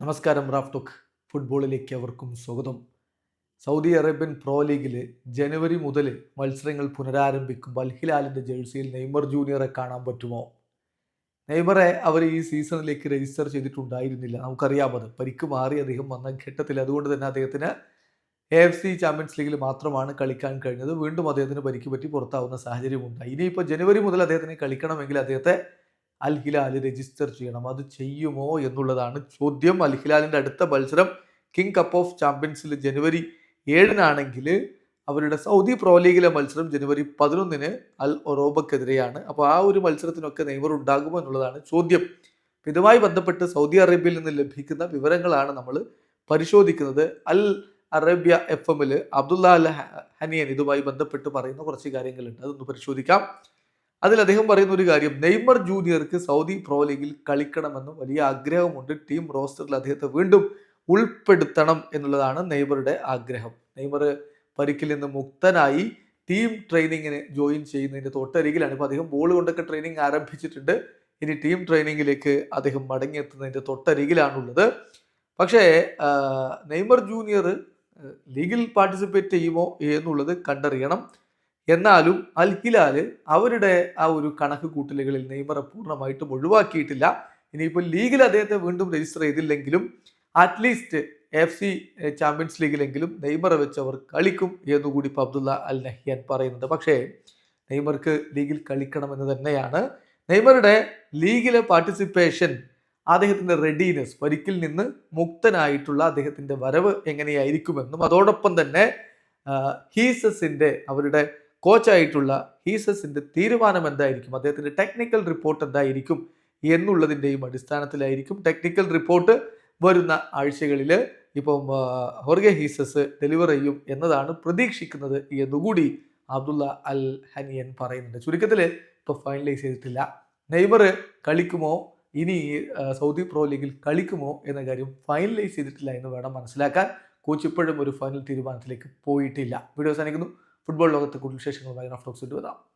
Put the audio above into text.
നമസ്കാരം റാഫ്ടോക്ക് ഫുട്ബോളിലേക്ക് അവർക്കും സ്വാഗതം. സൗദി അറേബ്യൻ പ്രോ ലീഗിൽ ജനുവരി മുതൽ മത്സരങ്ങൾ പുനരാരംഭിക്കുമ്പോൾ അൽഹിലാലിന്റെ ജേഴ്സിയിൽ നെയ്മർ ജൂനിയറെ കാണാൻ പറ്റുമോ? നെയ്മറെ അവർ ഈ സീസണിലേക്ക് രജിസ്റ്റർ ചെയ്തിട്ടുണ്ടായിരുന്നില്ല. നമുക്കറിയാമത് പരിക്ക് മാറി അദ്ദേഹം വന്ന ഘട്ടത്തിൽ. അതുകൊണ്ട് തന്നെ അദ്ദേഹത്തിന് എ എഫ് സി ചാമ്പ്യൻസ് ലീഗിൽ മാത്രമാണ് കളിക്കാൻ കഴിഞ്ഞത്. വീണ്ടും അദ്ദേഹത്തിന് പരിക്ക് പറ്റി പുറത്താവുന്ന സാഹചര്യമുണ്ടായി. ഇനിയിപ്പോൾ ജനുവരി മുതൽ അദ്ദേഹത്തിന് കളിക്കണമെങ്കിൽ അദ്ദേഹത്തെ അൽ ഹിലാൽ രജിസ്റ്റർ ചെയ്യണം. അത് ചെയ്യുമോ എന്നുള്ളതാണ് ചോദ്യം. അൽ ഹിലാലിന്റെ അടുത്ത മത്സരം കിങ് കപ്പ് ഓഫ് ചാമ്പ്യൻസിൽ ജനുവരി ഏഴിനാണെങ്കിൽ അവരുടെ സൗദി പ്രോ ലീഗിലെ മത്സരം ജനുവരി പതിനൊന്നിന് അൽ ഒറോബക്കെതിരെയാണ് അപ്പോൾ ആ ഒരു മത്സരത്തിനൊക്കെ നെയ്മർ ഉണ്ടാകുമോ എന്നുള്ളതാണ് ചോദ്യം. ഇതുമായി ബന്ധപ്പെട്ട് സൗദി അറേബ്യയിൽ നിന്ന് ലഭിക്കുന്ന വിവരങ്ങളാണ് നമ്മൾ പരിശോധിക്കുന്നത്. അൽ അറേബ്യ എഫ് എമ്മിൽ അബ്ദുല്ല അൽ ഹനിയൻ ഇതുമായി ബന്ധപ്പെട്ട് പറയുന്ന കുറച്ച് കാര്യങ്ങളുണ്ട്. അതൊന്ന് പരിശോധിക്കാം. അതിൽ അദ്ദേഹം പറയുന്ന ഒരു കാര്യം നെയ്മർ ജൂനിയർക്ക് സൗദി പ്രോ ലീഗിൽ കളിക്കണമെന്ന് വലിയ ആഗ്രഹമുണ്ട് ടീം റോസ്റ്ററിൽ അദ്ദേഹത്തെ വീണ്ടും ഉൾപ്പെടുത്തണം എന്നുള്ളതാണ് നെയ്മറുടെ ആഗ്രഹം. നെയ്മർ പരിക്കിൽ നിന്ന് മുക്തനായി ടീം ട്രെയിനിങ്ങിന് ജോയിൻ ചെയ്യുന്നതിന്റെ തൊട്ടരികിലാണ്. ഇപ്പോൾ അദ്ദേഹം ബോൾ കൊണ്ടൊക്കെ ട്രെയിനിങ് ആരംഭിച്ചിട്ടുണ്ട്. ഇനി ടീം ട്രെയിനിങ്ങിലേക്ക് അദ്ദേഹം മടങ്ങിയെത്തുന്നതിന്റെ തൊട്ടരികിലാണുള്ളത്. പക്ഷേ നെയ്മർ ജൂനിയർ ലീഗിൽ പാർട്ടിസിപ്പേറ്റ് ചെയ്യുമോ എന്നുള്ളത് കണ്ടറിയണം. എന്നാലും അൽ ഹിലാൽ അവരുടെ ആ ഒരു കണക്ക് കൂട്ടലുകളിൽ നെയ്മറെ പൂർണമായിട്ടും ഒഴിവാക്കിയിട്ടില്ല. ഇനിയിപ്പോൾ ലീഗിൽ അദ്ദേഹത്തെ വീണ്ടും രജിസ്റ്റർ ചെയ്തില്ലെങ്കിലും at least F C champions ലീഗിലെങ്കിലും നെയ്മറെ വെച്ച് അവർ കളിക്കും എന്നുകൂടി ഇപ്പോൾ അബ്ദുള്ള അൽ നഹിയാൻ പറയുന്നുണ്ട്. പക്ഷേ നെയ്മർക്ക് ലീഗിൽ കളിക്കണമെന്ന് തന്നെയാണ്. നെയ്മറുടെ ലീഗിലെ പാർട്ടിസിപ്പേഷൻ അദ്ദേഹത്തിന്റെ റെഡിനെസ് പരിക്കിൽ നിന്ന് മുക്തനായിട്ടുള്ള അദ്ദേഹത്തിന്റെ വരവ് എങ്ങനെയായിരിക്കുമെന്നും അതോടൊപ്പം തന്നെ ഹീസസിന്റെ അവരുടെ കോച്ചായിട്ടുള്ള ഹീസസിന്റെ തീരുമാനം എന്തായിരിക്കും? അദ്ദേഹത്തിന്റെ ടെക്നിക്കൽ റിപ്പോർട്ട് എന്തായിരിക്കും? എന്നുള്ളതിന്റെയും അടിസ്ഥാനത്തിലായിരിക്കും ടെക്നിക്കൽ റിപ്പോർട്ട് വരുന്ന ആഴ്ചകളിൽ ഇപ്പം ഹൊർഗെ ഹീസസ് ഡെലിവർ ചെയ്യും എന്നതാണ് പ്രതീക്ഷിക്കുന്നത് എന്നുകൂടി അബ്ദുള്ള അൽ ഹനിയൻ പറയുന്നുണ്ട്. ചുരുക്കത്തിൽ ഇപ്പോൾ ഫൈനലൈസ് ചെയ്തിട്ടില്ല. നെയ്മർ കളിക്കുമോ? ഇനി സൗദി പ്രോ ലീഗിൽ കളിക്കുമോ എന്ന കാര്യം ഫൈനലൈസ് ചെയ്തിട്ടില്ല എന്ന് വേണം മനസ്സിലാക്കാൻ. കോച്ച് ഇപ്പോഴും ഒരു ഫൈനൽ തീരുമാനത്തിലേക്ക് പോയിട്ടില്ല. വീഡിയോ അവസാനിക്കുന്നു. ഫുട്ബോൾ ലോകത്തെ കൂടുതൽ വിശേഷങ്ങളുമായി റഫ്ലോക്സ് വരാം.